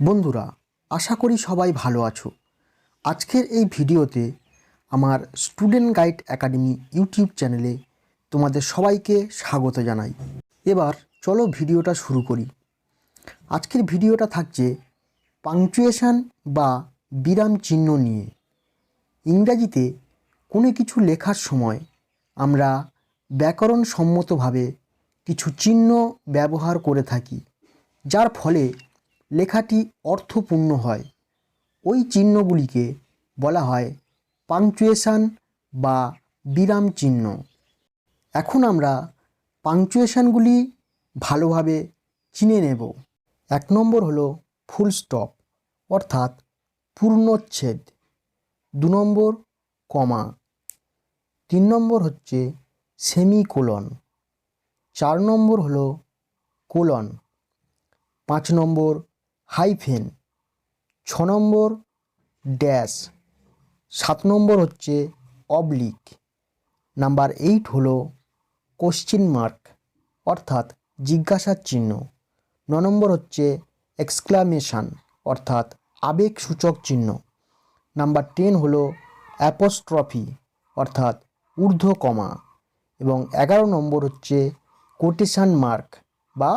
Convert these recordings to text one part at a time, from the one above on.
বন্ধুরা, আশা করি সবাই ভালো আছো। আজকের এই ভিডিওতে আমার স্টুডেন্ট গাইড একাডেমি ইউটিউব চ্যানেলে তোমাদের সবাইকে স্বাগত জানাই। এবার চলো ভিডিওটা শুরু করি। আজকের ভিডিওটা থাকছে পাংচুয়েশান বা বিরাম চিহ্ন নিয়ে। ইংরাজিতে কোনো কিছু লেখার সময় আমরা ব্যাকরণ সম্মতভাবে কিছু চিহ্ন ব্যবহার করে থাকি, যার ফলে লেখাটি অর্থপূর্ণ হয়। ওই চিহ্নগুলিকে বলা হয় পাংচুয়েশান বা বিরাম চিহ্ন। এখন আমরা পাংচুয়েশানগুলি ভালোভাবে চিনে নেব। এক নম্বর হলো ফুল স্টপ, অর্থাৎ পূর্ণচ্ছেদ। দু নম্বর কমা। তিন নম্বর হচ্ছে সেমি কোলন চার নম্বর হলো কোলন। পাঁচ নম্বর হাইফেন, ছ নম্বর ড্যাশ, সাত নম্বর হচ্ছে অবলিক, নাম্বার এইট হলো কোশ্চিন মার্ক, অর্থাৎ জিজ্ঞাসার চিহ্ন, ন নম্বর হচ্ছে এক্সক্লামেশান, অর্থাৎ আবেগসূচক চিহ্ন, নাম্বার টেন হলো অ্যাপোস্ট্রফি, অর্থাৎ ঊর্ধ্ব কমা, এবং এগারো নম্বর হচ্ছে কোটেশন মার্ক বা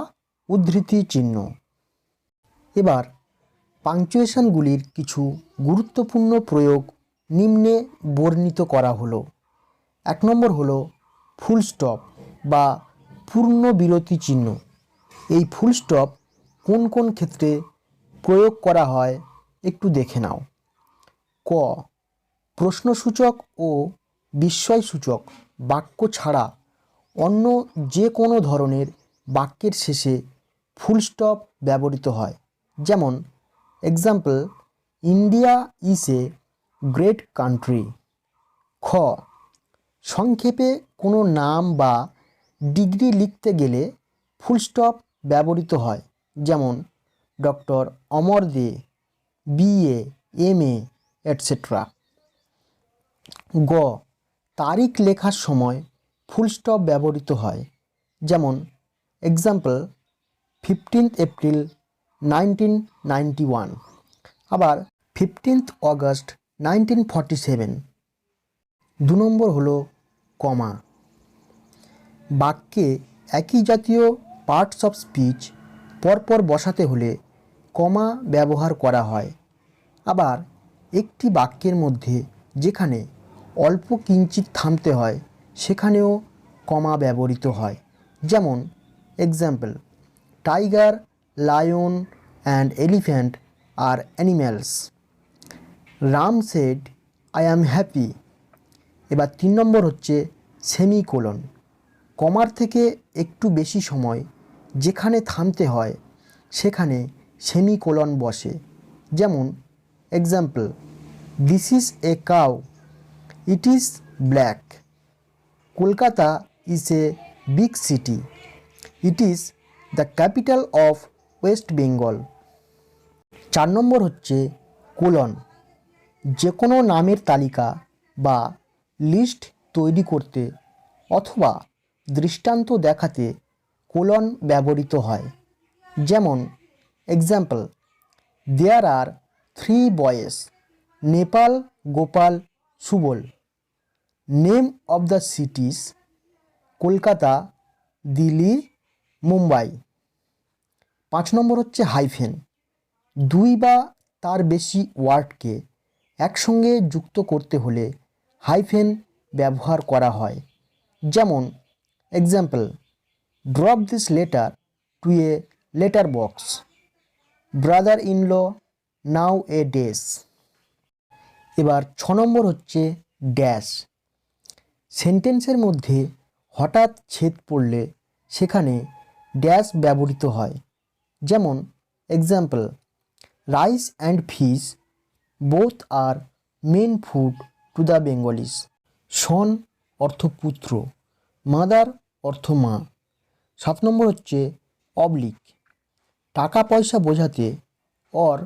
উদ্ধৃতি চিহ্ন। এবার পাংচুয়েশনগুলির কিছু গুরুত্বপূর্ণ প্রয়োগ নিম্নে বর্ণিত করা হলো। এক নম্বর হলো ফুল স্টপ বা পূর্ণ বিরতি চিহ্ন। এই ফুল স্টপ কোন কোন ক্ষেত্রে প্রয়োগ করা হয় একটু দেখে নাও। ক, প্রশ্নসূচক ও বিস্ময়সূচক বাক্য ছাড়া অন্য যে কোনো ধরনের বাক্যের শেষে ফুল স্টপ ব্যবহৃত হয়। যেমন example India is a great country খ, সংক্ষেপে কোনো নাম বা ডিগ্রি লিখতে গেলে ফুল স্টপ ব্যবহৃত হয়। যেমন doctor Amar Dey B A M A et cetera গ, তারিখ লেখার সময় ফুল স্টপ ব্যবহৃত হয়। যেমন example fifteenth April nineteen ninety one. আবার ফিফটিন্থ অগস্ট নাইনটিন সেভেন। দু নম্বর হলো কমা। বাক্যে একই জাতীয় পার্টস অফ স্পিচ পরপর বসাতে হলে কমা ব্যবহার করা হয়। আবার একটি বাক্যের মধ্যে যেখানে অল্প কিঞ্চিত থামতে হয়, সেখানেও কমা ব্যবহৃত হয়। যেমন example tiger lion and elephant are animals Ram said I am happy এবার তিন নম্বর হচ্ছে সেমিকোলন কমার থেকে একটু বেশি সময় যেখানে থামতে হয়, সেখানে সেমিকোলন বসে। যেমন example this is a cow it is black Kolkata is a big city it is the capital of West Bengal. চার নম্বর হচ্ছে কোলন। যে কোনো নামের তালিকা বা লিস্ট তৈরি করতে অথবা দৃষ্টান্ত দেখাতে কোলন ব্যবহৃত হয়। যেমন example there are three boys Nepal Gopal Subal name of the cities Kolkata Delhi Mumbai পাঁচ নম্বর হচ্ছে হাইফেন। দুই বা তার বেশি ওয়ার্ডকে একসঙ্গে যুক্ত করতে হলে হাইফেন ব্যবহার করা হয়। যেমন example drop this letter to a letter box brother in law nowadays এবার ছ নম্বর হচ্ছে ড্যাশ সেন্টেন্সের মধ্যে হঠাৎ ছেদ পড়লে সেখানে ড্যাশ ব্যবহৃত হয়। যেমন example rice and fish both are main food to the Bengalis son অর্থ পুত্র মাদার অর্থ মা সাত নম্বর হচ্ছে অবলিক টাকা পয়সা বোঝাতে অর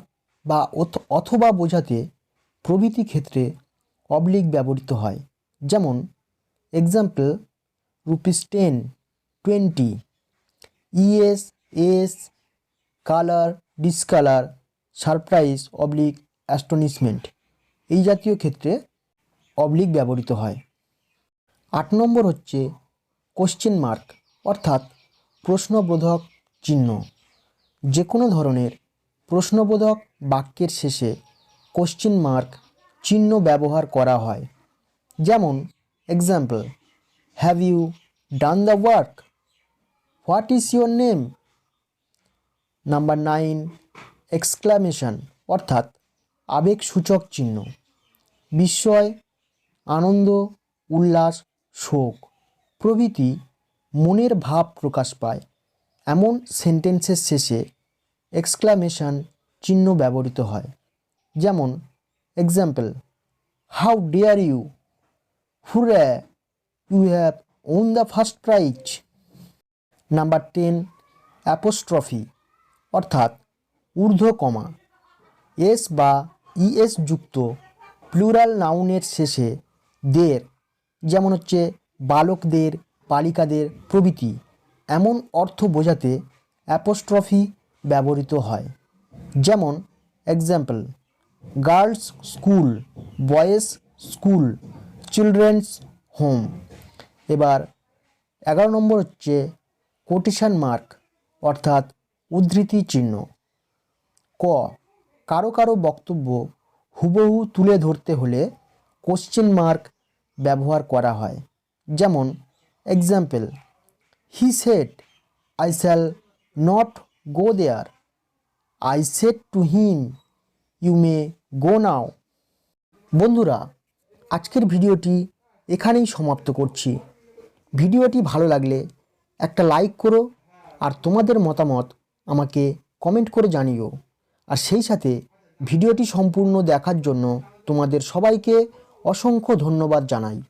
বা অথ- অথবা বোঝাতে প্রভৃতি ক্ষেত্রে অবলিক ব্যবহৃত হয়। যেমন example rupees ten twenty E S S colour discolour surprise oblique astonishment এই জাতীয় ক্ষেত্রে অবলিক ব্যবহৃত হয়। আট নম্বর হচ্ছে কোশ্চেন মার্ক অর্থাৎ প্রশ্নবোধক চিহ্ন। যে কোনো ধরনের প্রশ্নবোধক বাক্যের শেষে কোশ্চেন মার্ক চিহ্ন ব্যবহার করা হয়। যেমন example have you done the work what is your name number nine exclamation অর্থাৎ আবেগসূচক চিহ্ন, বিস্ময়, আনন্দ, উল্লাস, শোক। প্রভৃতি মনের ভাব প্রকাশ পায়। এমন সেন্টেন্সের শেষে এক্সক্লামেশন চিহ্ন ব্যবহৃত হয়। যেমন example how dear you hurray you have won the first prize number ten apostrophe অর্থাৎ ঊর্ধ্ব কমা। এস বা ইএস যুক্ত প্লুরাল নাউনের শেষে দের, যেমন হচ্ছে বালকদের, বালিকাদের প্রভৃতি, এমন অর্থ বোঝাতে অ্যাপোস্ট্রফি ব্যবহৃত হয়। যেমন example girls school boys school children's home এবার এগারো নম্বর হচ্ছে কোটেশন মার্ক অর্থাৎ উদ্ধৃতি চিহ্ন। ক, কারও কারও বক্তব্য হুবহু তুলে ধরতে হলে কোশ্চেন মার্ক ব্যবহার করা হয়। যেমন example he said I shall not go there I said to him you may go now বন্ধুরা, আজকের ভিডিওটি এখানেই সমাপ্ত করছি। ভিডিওটি ভালো লাগলে একটা লাইক করো, আর তোমাদের মতামত আমাকে কমেন্ট করে জানিও। আর সেই সাথে ভিডিওটি সম্পূর্ণ দেখার জন্য তোমাদের সবাইকে অসংখ্য ধন্যবাদ জানাই।